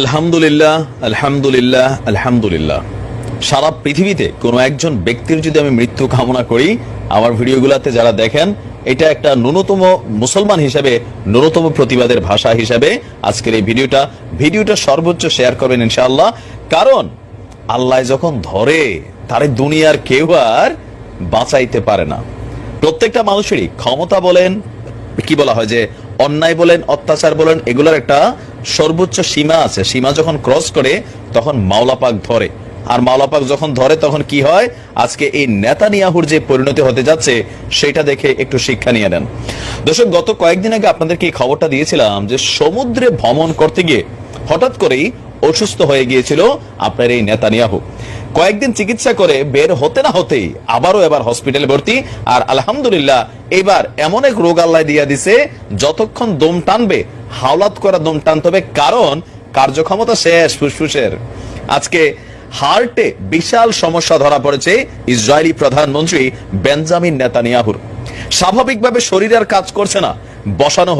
আলহামদুলিল্লাহ আলহামদুলিল্লাহ আলহামদুলিল্লাহ। সারা পৃথিবীতে কোনো একজন ব্যক্তির যদি আমি মৃত্যু কামনা করি, আমার ভিডিওগুলোতে যারা দেখেন, এটা একটা ন্যূনতম মুসলমান হিসেবে, ন্যূনতম প্রতিবাদের ভাষা হিসেবে আজকের এই ভিডিওটা। ভিডিওটা সর্বোচ্চ শেয়ার করবেন ইনশাআল্লাহ। কারণ, আল্লাহ যখন ধরে, তারে দুনিয়ার কেউ আর বাঁচাইতে পারে না। প্রত্যেকটা মানুষেরই ক্ষমতা বলেন, কি বলা হয় যে, অন্যায় বলেন, অত্যাচার বলেন, এগুলোর একটা সর্বোচ্চ সীমা আছে। সীমা যখন ক্রস করে, তখন মাওলাপাক ধরে। আর মাওলাপাক যখন ধরে, তখন কি হয়? আজকে এই নেতানিয়াহুর যে পরিণতি হতে যাচ্ছে, সেটা দেখে একটু শিক্ষা নিয়ে নেন। দর্শক, গত কয়েকদিন আগে আপনাদেরকে এই খবরটা দিয়েছিলাম যে সমুদ্রে ভ্রমণ করতে গিয়ে হঠাৎ করেই অসুস্থ হয়ে গিয়েছিল আপনার এই নেতানিয়াহু। কয়েকদিন চিকিৎসা করে বের হতে না হতেই আবারও এবার হসপিটালে ভর্তি। আর আলহামদুলিল্লাহ, এবার এমন এক রোগ আল্লাহ দিয়া দিছে, যতক্ষণ দম টানবে হাওলাত করা দম টানতে হবে, কারণ কার্যক্ষমতা শেষ, ফুসফুসের। আজকে হার্টে বিশাল সমস্যা ধরা পড়েছে ইসরায়েলি প্রধানমন্ত্রী বেঞ্জামিন নেতানিয়াহুর। স্বাভাবিকভাবে শরীর আর কাজ করছে না, বসানো